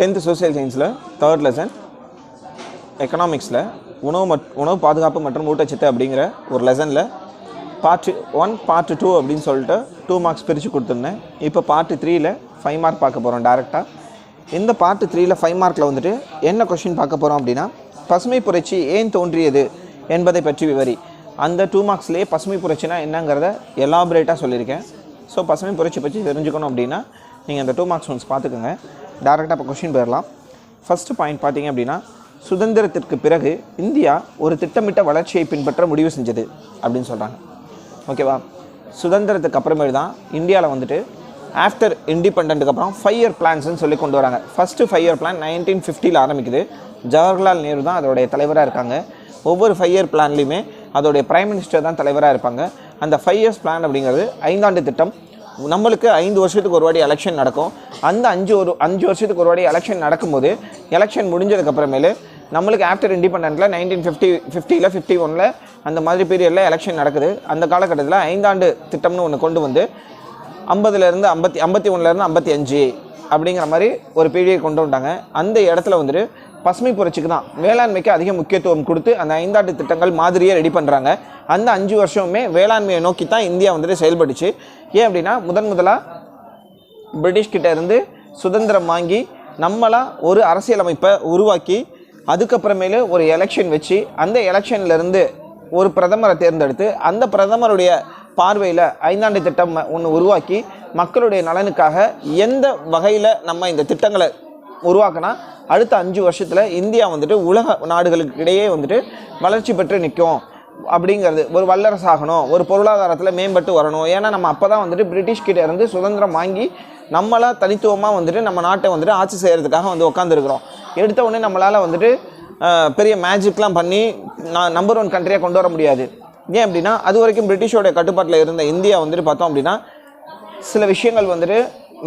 Tenth social சயின்ஸில் third lesson எக்கனாமிக்ஸில் உணவு மட் உணவு பாதுகாப்பு மற்றும் ஊட்டச்சத்து அப்படிங்கிற ஒரு லெசனில் பார்ட் ஒன் பார்ட் டூ அப்படின்னு சொல்லிட்டு டூ மார்க்ஸ் பிரித்து கொடுத்துருந்தேன். இப்போ பார்ட் த்ரீயில் ஃபைவ் மார்க் பார்க்க போகிறோம் டேரெக்டாக இந்த பார்ட் த்ரீயில் ஃபைவ் மார்க்கில் வந்துட்டு என்ன கொஷின் பார்க்க போகிறோம் அப்படின்னா பசுமை புரட்சி ஏன் தோன்றியது என்பதை பற்றி விவரி. அந்த டூ மார்க்ஸ்லேயே பசுமை புரட்சினா என்னங்கிறத எலாபரேட்டாக சொல்லியிருக்கேன். ஸோ பசுமை புரட்சி பற்றி தெரிஞ்சுக்கணும் அப்படின்னா நீங்கள் அந்த டூ மார்க்ஸ் ஒன்ஸ் பார்த்துக்கோங்க. டேரெக்டாக இப்போ கொஷின் போயிடலாம் ஃபஸ்ட்டு பாயிண்ட் பார்த்தீங்க அப்படின்னா சுதந்திரத்திற்கு பிறகு இந்தியா ஒரு திட்டமிட்ட வளர்ச்சியை பின்பற்ற முடிவு செஞ்சது அப்படின்னு சொல்கிறாங்க ஓகேவா சுதந்திரத்துக்கு அப்புறமேல் தான் இந்தியாவில் வந்துட்டு ஆஃப்டர் இண்டிபெண்ட்டுக்கு அப்புறம் ஃபைவ் இயர் பிளான்ஸ்னு சொல்லி கொண்டு வராங்க. First five year plan nineteen ஃபிஃப்டியில் ஆரம்பிக்குது. ஜவஹர்லால் நேரு தான் அதோடைய தலைவராக இருக்காங்க. ஒவ்வொரு ஃபைவ் இயர் பிளான்லையுமே அதோடைய பிரைம் மினிஸ்டர் தான் தலைவராக இருப்பாங்க. அந்த ஃபைவ் இயர்ஸ் பிளான் அப்படிங்கிறது ஐந்தாண்டு திட்டம் நம்மளுக்கு ஐந்து வருஷத்துக்கு ஒரு வாடி எலெக்ஷன் நடக்கும். அந்த அஞ்சு ஒரு அஞ்சு வருஷத்துக்கு ஒரு வாடி எலெக்ஷன் நடக்கும்போது எலெக்ஷன் முடிஞ்சதுக்கப்புறமேலு நம்மளுக்கு ஆஃப்டர் இண்டிபெண்டன்ட்டில் நைன்டீன் ஃபிஃப்டி ஃபிஃப்டியில் ஃபிஃப்டி ஒனில் அந்த மாதிரி பீரியடில் எலெக்ஷன் நடக்குது. அந்த காலகட்டத்தில் ஐந்தாண்டு திட்டம்னு ஒன்று கொண்டு வந்து ஐம்பதுலேருந்து ஐம்பத்தி ஐம்பத்தி ஒன்றுலேருந்து ஐம்பத்தி அஞ்சு அப்படிங்கிற மாதிரி ஒரு பீரியட் கொண்டு வந்தாங்க. அந்த இடத்துல வந்துட்டு பசுமை புரட்சிக்கு தான் வேளாண்மைக்கு அதிக முக்கியத்துவம் கொடுத்து அந்த ஐந்தாண்டு திட்டங்கள் மாதிரியே ரெடி பண்ணுறாங்க அந்த அஞ்சு வருஷமுமே வேளாண்மையை நோக்கி தான் இந்தியா வந்துட்டு செயல்பட்டுச்சு. ஏன் அப்படின்னா முதன் முதலாக பிரிட்டிஷ்கிட்ட இருந்து சுதந்திரம் வாங்கி நம்மளாக ஒரு அரசியலமைப்பை உருவாக்கி அதுக்கப்புறமேலு ஒரு எலெக்ஷன் வச்சு அந்த எலெக்ஷன்லேருந்து ஒரு பிரதமரை தேர்ந்தெடுத்து அந்த பிரதமருடைய பார்வையில் ஐந்தாண்டு திட்டம் ஒன்று உருவாக்கி மக்களுடைய நலனுக்காக எந்த வகையில் நம்ம இந்த திட்டங்களை உருவாக்கினா அடுத்த அஞ்சு வருஷத்தில் இந்தியா வந்துட்டு உலக நாடுகளுக்கு இடையே வந்துட்டு வளர்ச்சி பெற்று நிற்கும். அப்படிங்கிறது ஒரு வல்லரசாகணும் ஒரு பொருளாதாரத்தில் மேம்பட்டு வரணும். ஏன்னா நம்ம அப்போ தான் வந்துட்டு பிரிட்டிஷ் கிட்டே இருந்து சுதந்திரம் வாங்கி நம்மளாக தனித்துவமாக வந்துட்டு நம்ம நாட்டை வந்துட்டு ஆட்சி செய்கிறதுக்காக வந்து உட்காந்துருக்குறோம் எடுத்த உடனே நம்மளால் வந்துட்டு பெரிய மேஜிக்லாம் பண்ணி நான் நம்பர் ஒன் கண்ட்ரியாக கொண்டு வர முடியாது. ஏன் அப்படின்னா அது வரைக்கும் பிரிட்டிஷோட கட்டுப்பாட்டில் இருந்த இந்தியா வந்துட்டு பார்த்தோம் அப்படின்னா சில விஷயங்கள் வந்துட்டு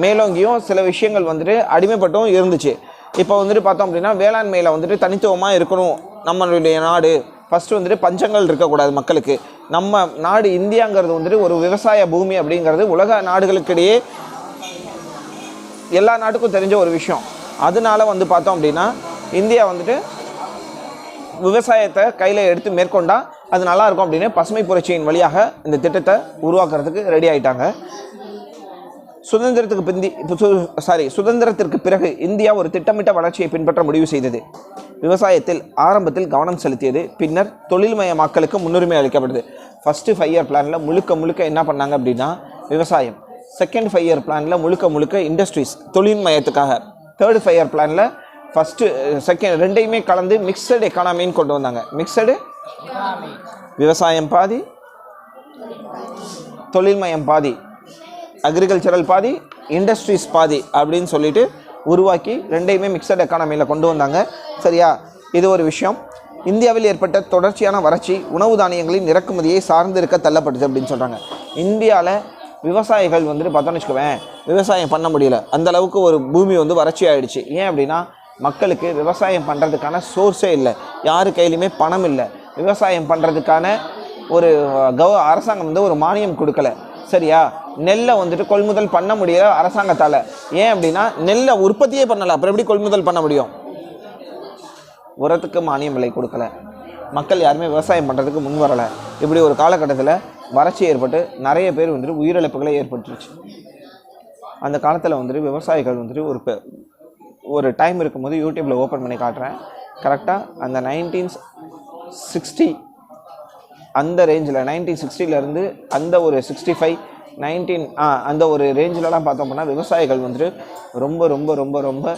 மேலோங்கியும் சில விஷயங்கள் வந்துட்டு அடிமைப்பட்டும் இருந்துச்சு. இப்போ வந்துட்டு பார்த்தோம் அப்படின்னா வேளாண்மையில் வந்துட்டு தனித்துவமாக இருக்கணும் நம்மளுடைய நாடு ஃபஸ்ட்டு வந்துட்டு பஞ்சங்கள் இருக்கக்கூடாது மக்களுக்கு. நம்ம நாடு இந்தியாங்கிறது வந்துட்டு ஒரு விவசாய பூமி அப்படிங்கிறது உலக நாடுகளுக்கிடையே எல்லா நாட்டுக்கும் தெரிஞ்ச ஒரு விஷயம். அதனால வந்து பார்த்தோம் அப்படின்னா இந்தியா வந்துட்டு விவசாயத்தை கையில் எடுத்து மேற்கொண்டால் அது நல்லாயிருக்கும் அப்படின்னு பசுமை புரட்சியின் வழியாக இந்த திட்டத்தை உருவாக்குறதுக்கு ரெடி ஆகிட்டாங்க சுதந்திரத்துக்கு பிந்தி சாரி சுதந்திரத்திற்கு பிறகு இந்தியா ஒரு திட்டமிட்ட வளர்ச்சியை பின்பற்ற முடிவு செய்தது. விவசாயத்தில் ஆரம்பத்தில் கவனம் செலுத்தியது பின்னர் தொழில்மயமாக்கலுக்கு முன்னுரிமை அளிக்கப்படுது ஃபஸ்ட்டு ஃபைவ் இயர் பிளானில் முழுக்க முழுக்க என்ன பண்ணாங்க அப்படின்னா விவசாயம். செகண்ட் ஃபைவ் இயர் பிளானில் முழுக்க முழுக்க இண்டஸ்ட்ரீஸ் தொழில்மயத்துக்காக தேர்ட் ஃபைவ் இயர் பிளானில் ஃபஸ்ட்டு செகண்ட் ரெண்டையுமே கலந்து மிக்சடு எக்கானமின்னு கொண்டு வந்தாங்க. மிக்சடு விவசாயம் பாதி தொழில்மயம் பாதி. அக்ரிகல்ச்சரல் பாதி இண்டஸ்ட்ரீஸ் பாதி அப்படின்னு சொல்லிட்டு உருவாக்கி ரெண்டையுமே மிக்சட் எக்கானமியில் கொண்டு வந்தாங்க. சரியா? இது ஒரு விஷயம். இந்தியாவில் ஏற்பட்ட தொடர்ச்சியான வறட்சி உணவு தானியங்களின் இறக்குமதியை சார்ந்து இருக்க தள்ளப்பட்டுச்சு அப்படின்னு சொல்கிறாங்க இந்தியாவில் விவசாயிகள் வந்துட்டு பார்த்தோன்னு வச்சுக்கோவேன் விவசாயம் பண்ண முடியல. அந்த அளவுக்கு ஒரு பூமி வந்து வறட்சி ஆகிடுச்சு ஏன் அப்படின்னா மக்களுக்கு விவசாயம் பண்ணுறதுக்கான சோர்ஸே இல்லை. யார் கையிலையுமே பணம் இல்லை. விவசாயம் பண்ணுறதுக்கான ஒரு கவ அரசாங்கம் வந்து ஒரு மானியம் கொடுக்கல. சரியா? நெல்லை வந்துட்டு கொள்முதல் பண்ண முடியல அரசாங்கத்தால். ஏன் அப்படின்னா நெல்லை உற்பத்தியே பண்ணலை. அப்புறம் எப்படி கொள்முதல் பண்ண முடியும்? உரத்துக்கு மானியம் விலை கொடுக்கல. மக்கள் யாருமே விவசாயம் பண்ணுறதுக்கு முன் வரலை. இப்படி ஒரு காலகட்டத்தில் வறட்சி ஏற்பட்டு நிறைய பேர் வந்துட்டு உயிரிழப்புகளை ஏற்பட்டுருச்சு. அந்த காலத்தில் வந்துட்டு விவசாயிகள் வந்துட்டு ஒரு பெ- ஒரு டைம் இருக்கும்போது யூடியூப்பில் ஓப்பன் பண்ணி காட்டுறேன். கரெக்டாக அந்த நைன்டீன் சிக்ஸ்டி அந்த ரேஞ்சில் நைன்டீன் சிக்ஸ்டிலேருந்து அந்த ஒரு சிக்ஸ்டி ஃபைவ் நைன்டீன் ஆ அந்த ஒரு ரேஞ்சிலலாம் பார்த்தோம் அப்படின்னா விவசாயிகள் வந்துட்டு ரொம்ப ரொம்ப ரொம்ப ரொம்ப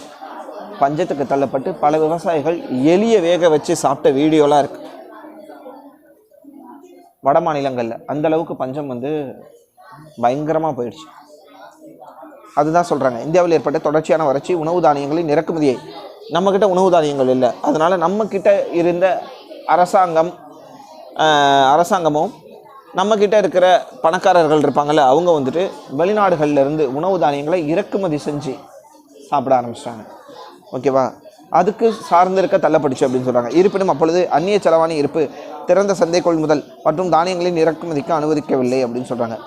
பஞ்சத்துக்கு தள்ளப்பட்டு பல விவசாயிகள் எளிய வேக வச்சு சாப்பிட்ட வீடியோலாம் இருக்கு. வட மாநிலங்களில். அந்த அளவுக்கு பஞ்சம் வந்து பயங்கரமாக போயிடுச்சு. அதுதான் சொல்கிறாங்க இந்தியாவில் ஏற்பட்ட தொடர்ச்சியான வறட்சி உணவு தானியங்களின் இறக்குமதியை நம்மக்கிட்ட உணவு தானியங்கள் இல்லை. அதனால் நம்மக்கிட்ட இருந்த அரசாங்கம் அரசாங்கமும் நம்மக்கிட்ட இருக்கிற பணக்காரர்கள் இருப்பாங்கள்ல அவங்க வந்துட்டு வெளிநாடுகள்லேருந்து உணவு தானியங்களை இறக்குமதி செஞ்சு சாப்பிட ஆரம்பிச்சிட்டாங்க. ஓகேவா அதுக்கு சார்ந்திருக்க தள்ளப்பட்டுச்சு அப்படின்னு சொல்கிறாங்க இருப்பினும் அப்பொழுது அந்நிய செலவாணி இருப்பு திறந்த சந்தை கொள்முதல் மற்றும் தானியங்களின் இறக்குமதிக்கு அனுமதிக்கவில்லை அப்படின்னு சொல்கிறாங்க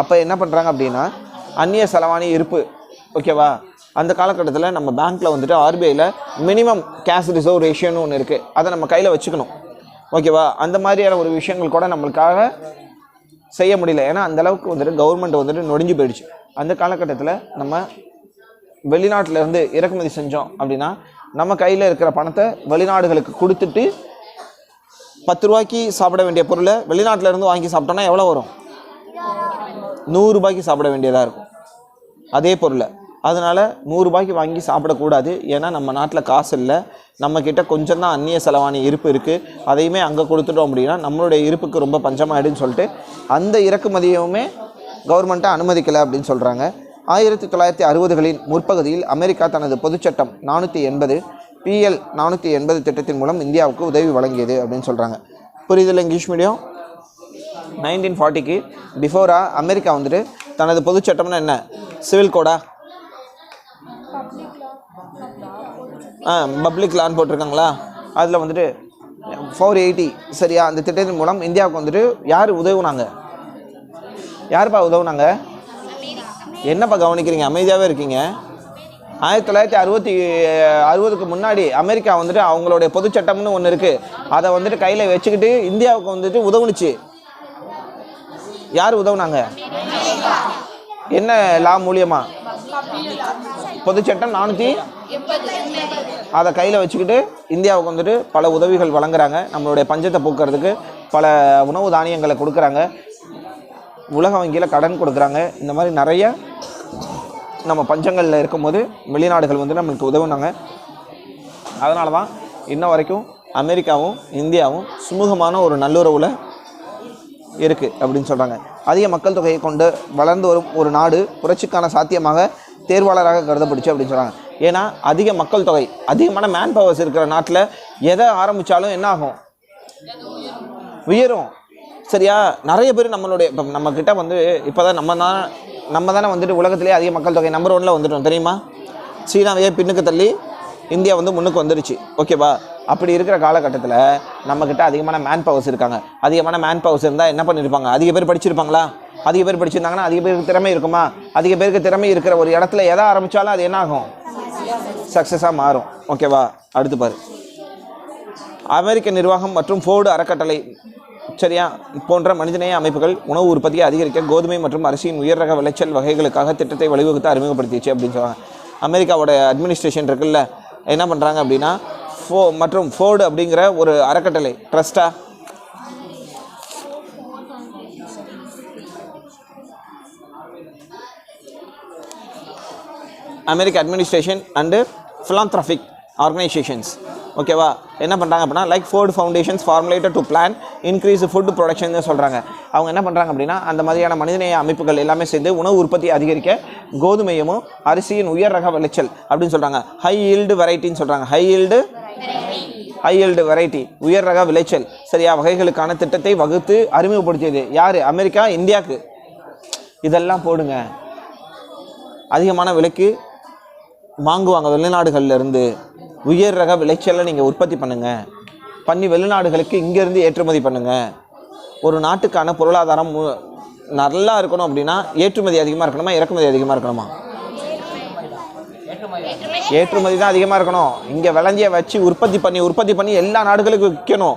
அப்போ என்ன பண்ணுறாங்க அப்படின்னா அந்நிய செலவாணி இருப்பு ஓகேவா அந்த காலகட்டத்தில் நம்ம பேங்க்கில் வந்துட்டு ஆர்பிஐயில் மினிமம் கேஷ் ரிசர்வ் ரேஷியோன்னு ஒன்று இருக்குது அதை நம்ம கையில் வச்சுக்கணும். ஓகேவா அந்த மாதிரியான ஒரு விஷயங்கள் கூட நம்மளுக்காக செய்ய முடியல. ஏன்னா அந்த அளவுக்கு வந்துட்டு கவர்மெண்ட் வந்துட்டு நொடிஞ்சு போயிடுச்சு. அந்த காலகட்டத்தில் நம்ம வெளிநாட்டில் இருந்து இறக்குமதி செஞ்சோம் அப்படின்னா நம்ம கையில் இருக்கிற பணத்தை வெளிநாடுகளுக்கு கொடுத்துட்டு பத்து ரூபாய்க்கு சாப்பிட வேண்டிய பொருளை வெளிநாட்டுல இருந்து வாங்கி சாப்பிட்டோன்னா எவ்வளோ வரும்? நூறுரூபாய்க்கு சாப்பிட வேண்டியதாக இருக்கும். அதே பொருளை. அதனால் நூறுரூபாய்க்கு வாங்கி சாப்பிடக்கூடாது. ஏன்னா நம்ம நாட்டில் காசு இல்லை. நம்மக்கிட்ட கொஞ்சம் தான் அந்நிய செலவாணி இருப்பு இருக்குது அதையுமே அங்கே கொடுத்துட்டோம் அப்படின்னா நம்மளுடைய இருப்புக்கு ரொம்ப பஞ்சமாயிடுன்னு சொல்லிட்டு அந்த இறக்குமதியுமே கவர்மெண்ட்டை அனுமதிக்கலை அப்படின்னு சொல்கிறாங்க ஆயிரத்தி தொள்ளாயிரத்தி அறுபதுகளின் முற்பகுதியில் அமெரிக்கா தனது பொதுச்சட்டம் நானூற்றி எண்பது பிஎல் நானூற்றி எண்பது திட்டத்தின் மூலம் இந்தியாவுக்கு உதவி வழங்கியது அப்படின்னு சொல்கிறாங்க புரியுதில்ல இங்கிலீஷ் மீடியம்? நைன்டீன் ஃபார்ட்டிக்கு பிஃபோராக அமெரிக்கா வந்துட்டு தனது பொதுச்சட்டம்னா என்ன? சிவில் கோடா? ஆ பப்ளிக் லான் போட்டிருக்காங்களா? அதில் வந்துட்டு ஃபோர் எயிட்டி சரியா? அந்த திட்டத்தின் மூலம் இந்தியாவுக்கு வந்துட்டு யார் உதவுனாங்க? யாருப்பா உதவுனாங்க? என்னப்பா கவனிக்கிறீங்க? அமைதியாகவே இருக்கீங்க. ஆயிரத்தி தொள்ளாயிரத்தி அறுபத்தி அறுபதுக்கு முன்னாடி அமெரிக்கா வந்துட்டு அவங்களுடைய பொதுச்சட்டம்னு ஒன்று இருக்குது அதை வந்துட்டு கையில் வச்சுக்கிட்டு இந்தியாவுக்கு வந்துட்டு உதவுனுச்சு. யார் உதவுனாங்க? என்ன லா மூலியமா? பொதுச்சட்டம் நானூற்றி அதை கையில் வச்சுக்கிட்டு இந்தியாவுக்கு வந்துட்டு பல உதவிகள் வழங்குறாங்க. நம்மளுடைய பஞ்சத்தை போக்குறதுக்கு பல உணவு தானியங்களை கொடுக்குறாங்க. உலக வங்கியில் கடன் கொடுக்குறாங்க. இந்த மாதிரி நிறைய நம்ம பஞ்சங்களில் இருக்கும்போது வெளிநாடுகள் வந்து நம்மளுக்கு உதவுனாங்க. அதனால தான் இன்ன வரைக்கும் அமெரிக்காவும் இந்தியாவும் சுமூகமான ஒரு நல்லுறவில் இருக்குது அப்படின்னு சொல்கிறாங்க அதிக மக்கள் தொகையை கொண்டு வளர்ந்து வரும் ஒரு நாடு புரட்சிக்கான சாத்தியமாக தேர்வாளராக கருதப்படுச்சு அப்படின்னு சொல்கிறாங்க ஏன்னா அதிக மக்கள் தொகை அதிகமான மேன் பவர்ஸ் இருக்கிற நாட்டில் எதை ஆரம்பித்தாலும் என்ன ஆகும்? உயரும். சரியா? நிறைய பேர் நம்மளுடைய இப்போ நம்மக்கிட்ட வந்து இப்போ தான் நம்ம தான் நம்ம தானே வந்துட்டு உலகத்திலே அதிக மக்கள் தொகை நம்பர் ஒன்ல வந்துட்டோம் தெரியுமா? சீனாவையே பின்னுக்கு தள்ளி இந்தியா வந்து முன்னுக்கு வந்துருச்சு. ஓகேவா அப்படி இருக்கிற காலகட்டத்தில் நம்மக்கிட்ட அதிகமான மேன் பவர்ஸ் இருக்காங்க. அதிகமான மேன் பவர்ஸ் இருந்தால் என்ன பண்ணியிருப்பாங்க அதிக பேர் படிச்சிருப்பாங்களா? அதிக பேர் படிச்சிருந்தாங்கன்னா அதிக பேருக்கு திறமை இருக்குமா? அதிக பேருக்கு திறமை இருக்கிற ஒரு இடத்துல எதை ஆரம்பித்தாலும் அது என்ன ஆகும்? சக்ஸஸாக மாறும். ஓகேவா அடுத்து பாரு. அமெரிக்க நிர்வாகம் மற்றும் ஃபோர்டு அறக்கட்டளை சரியா? போன்ற மனிதநேய அமைப்புகள் உணவு உற்பத்தியை அதிகரிக்க கோதுமை மற்றும் அரிசியின் உயர் ரக விளைச்சல் வகைகளுக்காக திட்டத்தை வழிவகுத்து அறிமுகப்படுத்திச்சு அப்படின்னு சொல்லுவாங்க அமெரிக்காவோட அட்மினிஸ்ட்ரேஷன் இருக்குல்ல என்ன பண்ணுறாங்க அப்படின்னா ஃபோ மற்றும் ஃபோர்டு அப்படிங்கிற ஒரு அறக்கட்டளை ட்ரஸ்டா அமெரிக்க அட்மினிஸ்ட்ரேஷன் அண்டு philanthropic ஆர்கனைசேஷன்ஸ் ஓகேவா என்ன பண்ணுறாங்க அப்படின்னா like Ford foundations formulated to plan increase food production சொல்கிறாங்க அவங்க என்ன பண்ணுறாங்க அப்படின்னா அந்த மாதிரியான மனிதநேய அமைப்புகள் எல்லாமே சேர்ந்து உணவு உற்பத்தி அதிகரிக்க கோதுமையும் அரிசியின் உயர் ரக விளைச்சல் அப்படின்னு சொல்கிறாங்க ஹை ஈல்டு வெரைட்டின்னு சொல்கிறாங்க high yield high yield variety உயர் ரக விளைச்சல். சரியா? வகைகளுக்கான திட்டத்தை வகுத்து அறிமுகப்படுத்தியது யார்? அமெரிக்கா? இந்தியாவுக்கு இதெல்லாம் போடுங்க. அதிகமான விலைக்கு வாங்குவாங்க. வெளிநாடுகள்லேருந்து உயர் ரக விளைச்சலை நீங்கள் உற்பத்தி பண்ணுங்கள் பண்ணி வெளிநாடுகளுக்கு இங்கேருந்து ஏற்றுமதி பண்ணுங்கள் ஒரு நாட்டுக்கான பொருளாதாரம் மு- நல்லா இருக்கணும் அப்படின்னா ஏற்றுமதி அதிகமாக இருக்கணுமா இறக்குமதி அதிகமாக இருக்கணுமா? ஏற்றுமதி தான் அதிகமாக இருக்கணும். இங்கே விளைஞ்சிய வச்சு உற்பத்தி பண்ணி உற்பத்தி பண்ணி எல்லா நாடுகளுக்கும் விற்கணும்.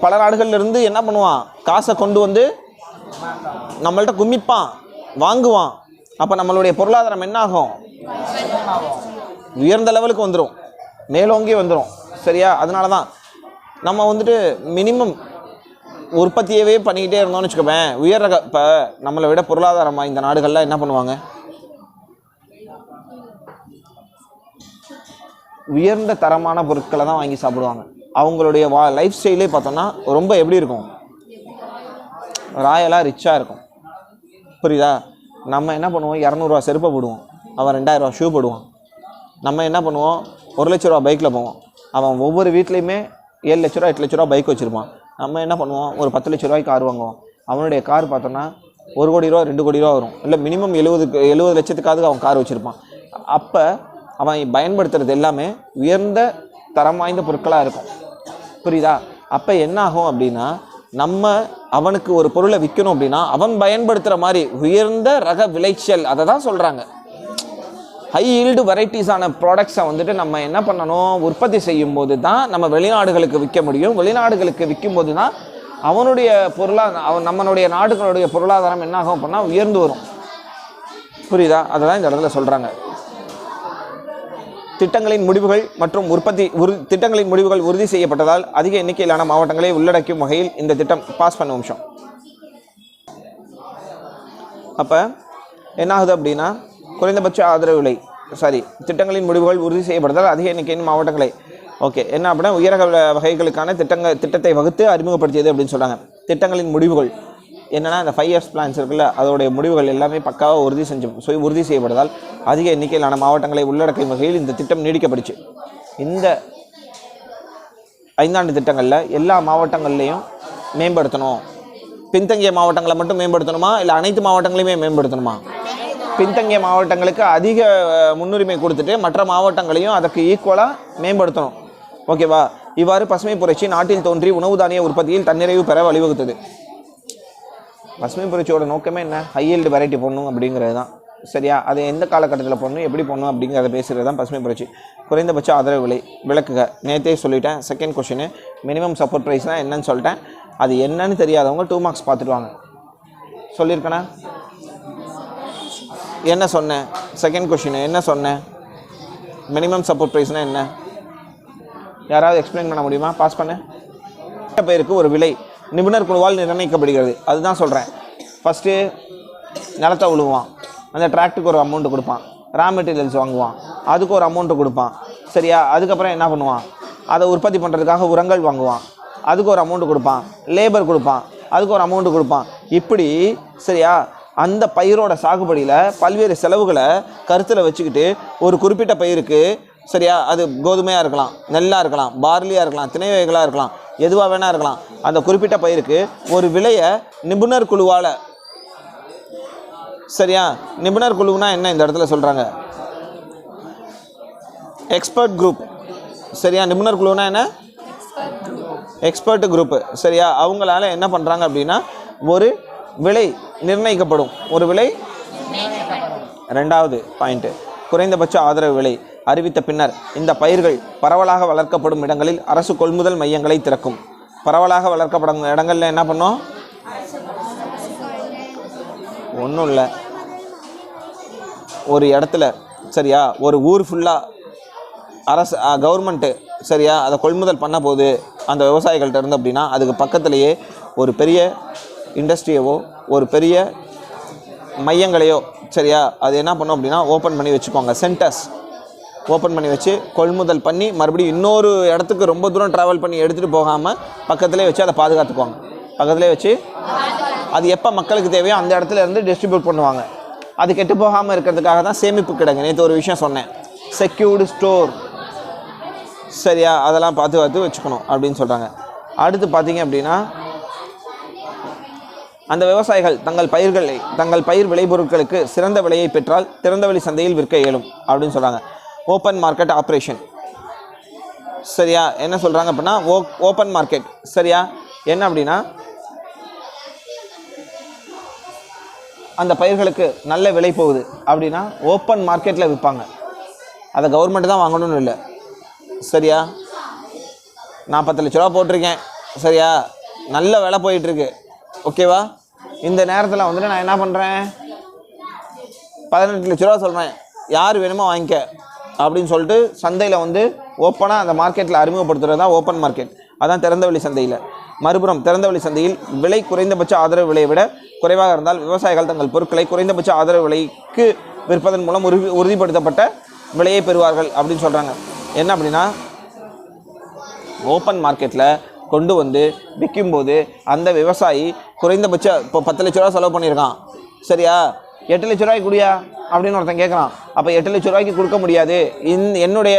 பல நாடுகள்லேருந்து என்ன பண்ணுவான்? காசை கொண்டு வந்து நம்மள்ட்ட கும்மிப்பான் வாங்குவான். அப்போ நம்மளுடைய பொருளாதாரம் என்ன ஆகும் உயர்ந்த லெவலுக்கு வந்துடும் மேலோங்கி வந்துடும் சரியா? அதனால தான் நம்ம வந்துட்டு மினிமம் உற்பத்தியவே பண்ணிக்கிட்டே இருந்தோம்னு வச்சுக்கோப்பேன். உயர்ற இப்போ நம்மளை விட பொருளாதாரமாக இந்த நாடுகள்லாம் என்ன பண்ணுவாங்க? உயர்ந்த தரமான பொருட்களை தான் வாங்கி சாப்பிடுவாங்க. அவங்களுடைய வா லைஃப் ஸ்டைலே பார்த்தோம்னா ரொம்ப எப்படி இருக்கும்? ராயலாக ரிச்சாக இருக்கும். புரியுதா? நம்ம என்ன பண்ணுவோம்? இரநூறுவா செருப்பை போடுவோம். அவன் ரெண்டாயிரரூவா ஷூ போடுவான். நம்ம என்ன பண்ணுவோம்? ஒரு லட்ச ரூபா பைக்கில் போவோம். அவன் ஒவ்வொரு வீட்லேயுமே ஏழு லட்ச ரூபா எட்டு லட்ச ரூபா பைக் வச்சுருப்பான். நம்ம என்ன பண்ணுவோம்? ஒரு பத்து லட்ச ரூபாய்க்கு கார் வாங்குவோம். அவனுடைய கார் பார்த்தோன்னா ஒரு கோடி ரூபா ரெண்டு கோடி ரூபா வரும். இல்லை மினிமம் எழுபதுக்கு எழுபது லட்சத்துக்காவது அவன் கார் வச்சுருப்பான். அப்போ அவன் பயன்படுத்துறது எல்லாமே உயர்ந்த தரம் வாய்ந்த பொருட்களாக இருக்கும். புரியுதா? அப்போ என்ன ஆகும் அப்படின்னா நம்ம அவனுக்கு ஒரு பொருளை விற்கணும் அப்படின்னா அவன் பயன்படுத்துகிற மாதிரி உயர்ந்த ரக விளைச்சல் அதை தான் சொல்கிறாங்க ஹை ஈல்டு வெரைட்டிஸான ப்ராடக்ட்ஸை வந்துட்டு நம்ம என்ன பண்ணணும்? உற்பத்தி செய்யும் போது தான் நம்ம வெளிநாடுகளுக்கு விற்க முடியும். வெளிநாடுகளுக்கு விற்கும் போது தான் அவனுடைய பொருளாதார அவன் நம்மளுடைய நாடுகளுடைய பொருளாதாரம் என்னாகும் அப்படின்னா உயர்ந்து வரும். புரியுதா? அதை தான் இந்த இடத்துல சொல்கிறாங்க திட்டங்களின் முடிவுகள் மற்றும் உற்பத்தி உறு திட்டங்களின் முடிவுகள் உறுதி செய்யப்பட்டதால் அதிக எண்ணிக்கையிலான மாவட்டங்களை உள்ளடக்கும் வகையில் இந்த திட்டம் பாஸ் பண்ண நிமிஷம். அப்போ என்ன ஆகுது அப்படின்னா குறைந்தபட்ச ஆதரவு விலை சாரி திட்டங்களின் முடிவுகள் உறுதி செய்யப்படுதல் அதிக எண்ணிக்கையின் மாவட்டங்களை. ஓகே என்ன அப்படின்னா உயரக வகைகளுக்கான திட்டங்கள் திட்டத்தை வகுத்து அறிமுகப்படுத்தியது அப்படின்னு சொல்கிறாங்க திட்டங்களின் முடிவுகள் என்னென்னா இந்த ஃபைவ் இயர்ஸ் பிளான்ஸ் இருக்குல்ல அதோடைய முடிவுகள் எல்லாமே பக்காவாக உறுதி செஞ்சு சுய உறுதி செய்யப்படுவதால் அதிக எண்ணிக்கையிலான மாவட்டங்களை உள்ளடக்கும் வகையில் இந்த திட்டம் நீடிக்கப்பட்டுச்சு இந்த ஐந்தாண்டு திட்டங்களில் எல்லா மாவட்டங்கள்லையும் மேம்படுத்தணும். பின்தங்கிய மாவட்டங்களை மட்டும் மேம்படுத்தணுமா? இல்லை அனைத்து மாவட்டங்களையுமே மேம்படுத்தணுமா? பின்தங்கிய மாவட்டங்களுக்கு அதிக முன்னுரிமை கொடுத்துட்டு மற்ற மாவட்டங்களையும் அதற்கு ஈக்குவலாக மேம்படுத்தணும். ஓகேவா இவ்வாறு பசுமை புரட்சி நாட்டில் தோன்றி உணவு தானிய உற்பத்தியில் தன்னிறைவு பெற வழிவகுத்தது. பசுமை புரட்சியோட நோக்கமே என்ன? ஹையல்டு வெரைட்டி போடணும் அப்படிங்கிறது தான். சரியா? அதை எந்த காலகட்டத்தில் போடணும் எப்படி போடணும் அப்படிங்கிறத பேசுகிறது தான் பசுமை புரட்சி. குறைந்தபட்ச ஆதரவு விலை விளக்குக. நேற்றே சொல்லிட்டேன் செகண்ட் கொஷின் மினிமம் சப்போர்ட் ப்ரைஸ்னால் என்னன்னு சொல்லிட்டேன். அது என்னன்னு தெரியாதவங்க டூ மார்க்ஸ் பார்த்துட்டு வாங்க. சொல்லியிருக்கேனா? என்ன சொன்னேன் செகண்ட் கொஷின் என்ன சொன்னேன் மினிமம் சப்போர்ட் ப்ரைஸ்னால் என்ன? யாராவது எக்ஸ்பிளைன் பண்ண முடியுமா? பாஸ் பண்ண. பேருக்கு ஒரு விலை? நிபுணர் குழுவால் நிர்ணயிக்கப்படுகிறது. அதுதான் சொல்கிறேன் ஃபஸ்ட்டு நிலத்தை உழுவான் அந்த டிராக்டுக்கு ஒரு அமௌண்ட்டு கொடுப்பான். ரா மெட்டீரியல்ஸ் வாங்குவான். அதுக்கு ஒரு அமௌண்ட்டு கொடுப்பான். சரியா? அதுக்கப்புறம் என்ன பண்ணுவான்? அதை உற்பத்தி பண்ணுறதுக்காக உரங்கள் வாங்குவான். அதுக்கு ஒரு அமௌண்ட்டு கொடுப்பான். லேபர் கொடுப்பான். அதுக்கு ஒரு அமௌண்ட்டு கொடுப்பான். இப்படி சரியா? அந்த பயிரோட சாகுபடியில் பல்வேறு செலவுகளை கருத்தில் வச்சுக்கிட்டு ஒரு குறிப்பிட்ட பயிருக்கு சரியா அது கோதுமையாக இருக்கலாம் நெல்லாக இருக்கலாம் பார்லியாக இருக்கலாம் திணை வகைகளாக இருக்கலாம் எதுவாக வேணால் இருக்கலாம். அந்த குறிப்பிட்ட பயிருக்கு ஒரு விலையை நிபுணர் குழுவால் சரியா நிபுணர் குழுனா என்ன இந்த இடத்துல சொல்கிறாங்க எக்ஸ்பர்ட் குரூப் சரியா நிபுணர் குழுனா என்ன? எக்ஸ்பர்ட் குரூப்பு சரியா அவங்களால என்ன பண்ணுறாங்க அப்படின்னா ஒரு விலை நிர்ணயிக்கப்படும். ஒரு விலை? ரெண்டாவது பாயிண்ட்டு குறைந்தபட்ச ஆதரவு விலை. அறிவித்த பின்னர் இந்த பயிர்கள் பரவலாக வளர்க்கப்படும் இடங்களில் அரசு கொள்முதல் மையங்களை திறக்கும். பரவலாக வளர்க்கப்படும் இடங்களில் என்ன பண்ணோம்? ஒன்றும் இல்லை. ஒரு இடத்துல சரியா ஒரு ஊர் ஃபுல்லாக அரசு கவர்மெண்ட்டு சரியா அதை கொள்முதல் பண்ண போது அந்த விவசாயிகள்கிட்ட இருந்து அப்படின்னா அதுக்கு பக்கத்துலேயே ஒரு பெரிய இண்டஸ்ட்ரியவோ ஒரு பெரிய மையங்களையோ சரியா அது என்ன பண்ணோம் அப்படின்னா ஓப்பன் பண்ணி வச்சுக்கோங்க சென்டர்ஸ் ஓப்பன் பண்ணி வச்சு கொள்முதல் பண்ணி மறுபடியும் இன்னொரு இடத்துக்கு ரொம்ப தூரம் ட்ராவல் பண்ணி எடுத்துகிட்டு போகாமல் பக்கத்துலேயே வச்சு அதை பாதுகாத்துக்குவாங்க. பக்கத்துலேயே வச்சு அது எப்போ மக்களுக்கு தேவையோ அந்த இடத்துல இருந்து டிஸ்ட்ரிபியூட் பண்ணுவாங்க. அது கெட்டு போகாமல் இருக்கிறதுக்காக தான் சேமிப்பு கிடங்கு. நேற்று ஒரு விஷயம் சொன்னேன். செக்யூர்டு ஸ்டோர் சரியா அதெல்லாம் பார்த்து பார்த்து வச்சுக்கணும் அப்படின்னு சொல்கிறாங்க அடுத்து பார்த்தீங்க அப்படின்னா அந்த விவசாயிகள் தங்கள் பயிர்களை தங்கள் பயிர் விளைபொருட்களுக்கு சிறந்த விலையை பெற்றால் திறந்தவெளி சந்தையில் விற்க இயலும் அப்படின்னு சொல்கிறாங்க ஓப்பன் மார்க்கெட் ஆப்ரேஷன் சரியா? என்ன சொல்கிறாங்க அப்படின்னா ஓ ஓப்பன் மார்க்கெட் சரியா? என்ன அப்படின்னா அந்த பயிர்களுக்கு நல்ல விலை போகுது அப்படின்னா ஓப்பன் மார்க்கெட்டில் விற்பாங்க. அதை கவர்மெண்ட் தான் வாங்கணும்னு இல்லை. சரியா? நான் பத்து லட்ச ரூபா போட்டிருக்கேன். சரியா? நல்ல விலை போயிட்டுருக்கு ஓகேவா இந்த நேரத்தில் வந்துட்டு நான் என்ன பண்ணுறேன் பதினெட்டு லட்ச ரூபா சொல்கிறேன் யார் வேணுமோ வாங்கிக்க. அப்படின்னு சொல்லிட்டு சந்தையில் வந்து ஓப்பனாக அந்த மார்க்கெட்டில் அறிமுகப்படுத்துகிறது தான் ஓப்பன் மார்க்கெட் அதான் திறந்தவெளி சந்தையில். மறுபுறம் திறந்தவெளி சந்தையில் விலை குறைந்தபட்ச ஆதரவு விலையை விட குறைவாக இருந்தால் விவசாயிகள் தங்கள் பொருட்களை குறைந்தபட்ச ஆதரவு விலைக்கு விற்பதன் மூலம் உறுதி உறுதிப்படுத்தப்பட்ட விலையை பெறுவார்கள் அப்படின்னு சொல்கிறாங்க என்ன அப்படின்னா ஓப்பன் மார்க்கெட்டில் கொண்டு வந்து விற்கும்போது அந்த விவசாயி குறைந்தபட்ச இப்போ பத்து லட்ச ரூபா செலவு பண்ணியிருக்கான். சரியா? எட்டு லட்ச ரூபாய்க்கு குடியா? அப்படின்னு ஒருத்தன் கேட்குறான். அப்போ எட்டு லட்ச ரூபாய்க்கு கொடுக்க முடியாது. இந் என்னுடைய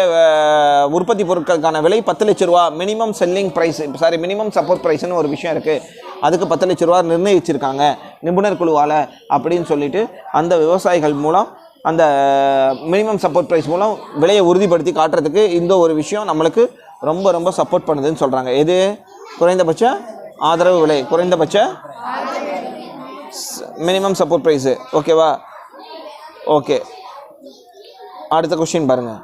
உற்பத்தி பொருட்களுக்கான விலை பத்து லட்ச ரூபா. Minimum selling price sorry minimum support ப்ரைஸ்னு ஒரு விஷயம் இருக்குது அதுக்கு பத்து லட்ச ரூபா நிர்ணயிச்சிருக்காங்க நிபுணர் குழுவால் அப்படின்னு சொல்லிட்டு அந்த விவசாயிகள் மூலம் அந்த மினிமம் சப்போர்ட் ப்ரைஸ் மூலம் விலையை உறுதிப்படுத்தி காட்டுறதுக்கு இந்த ஒரு விஷயம் நம்மளுக்கு ரொம்ப ரொம்ப சப்போர்ட் பண்ணுதுன்னு சொல்கிறாங்க எது? குறைந்தபட்ச ஆதரவு விலை. குறைந்தபட்ச மினிமம் சப்போர்ட் ப்ரைஸு ஓகேவா ஓகே அடுத்த கொஷின் பாருங்கள்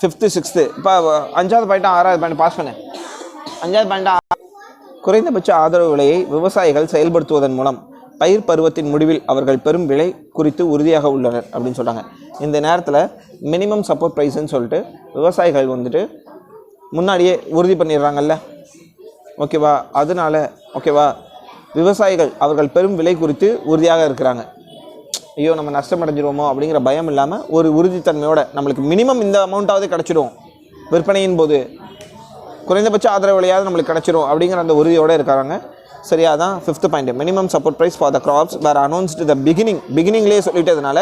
ஃபிஃப்த்து சிக்ஸ்த்து இப்போ அஞ்சாவது பாயிண்ட் ஆறாவது பாயிண்ட் பாஸ் பண்ணேன் அஞ்சாவது பாயிண்ட் குறைந்தபட்ச ஆதரவு விலையை விவசாயிகள் செயல்படுத்துவதன் மூலம் பயிர் பருவத்தின் முடிவில் அவர்கள் பெரும் விலை குறித்து உறுதியாக உள்ளனர் அப்படின்னு சொல்கிறாங்க இந்த நேரத்தில் மினிமம் சப்போர்ட் ப்ரைஸ்ன்னு சொல்லிட்டு விவசாயிகள் வந்துட்டு முன்னாடியே உறுதி பண்ணிடுறாங்கல்ல? ஓகேவா? அதனால ஓகேவா? விவசாயிகள் அவர்கள் பெரும் விலை குறித்து உறுதியாக இருக்கிறாங்க. ஐயோ நம்ம நஷ்டமடைஞ்சிருவோமோ அப்படிங்கிற பயம் இல்லாமல் ஒரு உறுதித்தன்மையோட நம்மளுக்கு மினிமம் இந்த அமௌண்ட்டாவது கிடச்சிடும். விற்பனையின் போது. குறைந்தபட்ச ஆதரவு விலையாவது நம்மளுக்கு கிடச்சிரும் அப்படிங்கிற அந்த உறுதியோடு இருக்கிறாங்க சரியா அதான் fifth point minimum support price for the crops were announced the beginning பிகினிங்லேயே சொல்லிட்டதுனால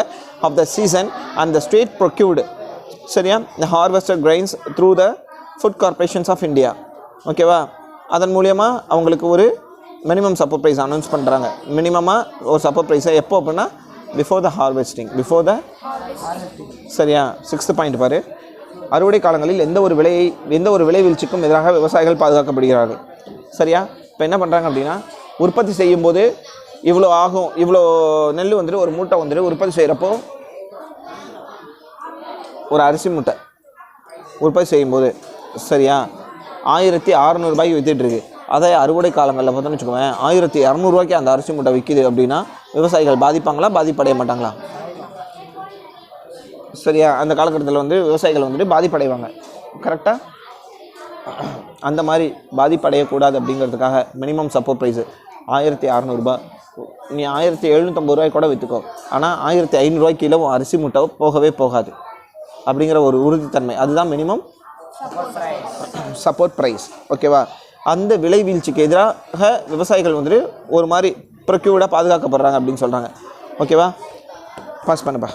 of the season and the state procured சரியா? The harvested grains through the food corporations of India ஓகேவா அதன் மூலியமாக அவங்களுக்கு ஒரு மினிமம் சப்போர்ட் ப்ரைஸ் அனௌன்ஸ் பண்ணுறாங்க மினிமமாக ஒரு support ப்ரைஸை எப்போ அப்படின்னா before the harvesting before the சரியா? சிக்ஸ்த் பாயிண்ட் பாரு. அறுவடை காலங்களில் எந்த ஒரு விலையை எந்த ஒரு விலை வீழ்ச்சிக்கும் எதிராக விவசாயிகள் பாதுகாக்கப்படுகிறார்கள். சரியா? இப்போ என்ன பண்ணுறாங்க அப்படின்னா உற்பத்தி செய்யும்போது இவ்வளோ ஆகும் இவ்வளோ நெல் வந்துட்டு ஒரு மூட்டை வந்துட்டு உற்பத்தி செய்கிறப்போ ஒரு அரிசி மூட்டை உற்பத்தி செய்யும்போது சரியா? ஆயிரத்தி அறநூறுபாய்க்கு விற்றுட்டுருக்கு அதே அறுவடை காலங்களில் பார்த்தோன்னு வச்சுக்கோங்க ஆயிரத்தி இரநூறுவாய்க்கு அந்த அரிசி மூட்டை விற்கிது அப்படின்னா விவசாயிகள் பாதிப்பாங்களா பாதிப்படைய மாட்டாங்களா? சரியா? அந்த காலகட்டத்தில் வந்து விவசாயிகள் வந்துட்டு பாதிப்படைவாங்க. கரெக்டாக அந்த மாதிரி பாதிப்படையக்கூடாது அப்படிங்கிறதுக்காக மினிமம் சப்போர்ட் ப்ரைஸு ஆயிரத்தி அறநூறுபா நீ ஆயிரத்தி எழுநூற்றம்பது ரூபாய் கூட விற்றுக்கோ ஆனால் ஆயிரத்தி ஐநூறுரூவாய்க்கு கிலோ அரிசி மூட்டை போகவே போகாது. அப்படிங்கிற ஒரு உறுதித்தன்மை. அதுதான் மினிமம் சப்போர்ட் ப்ரைஸ் ஓகேவா அந்த விலை வீழ்ச்சிக்கு எதிராக விவசாயிகள் வந்துட்டு ஒரு மாதிரி ப்ரொக்யூர்டாக பாதுகாக்கப்படுறாங்க அப்படின்னு சொல்கிறாங்க ஓகேவா பாஸ் பண்ணுப்பா.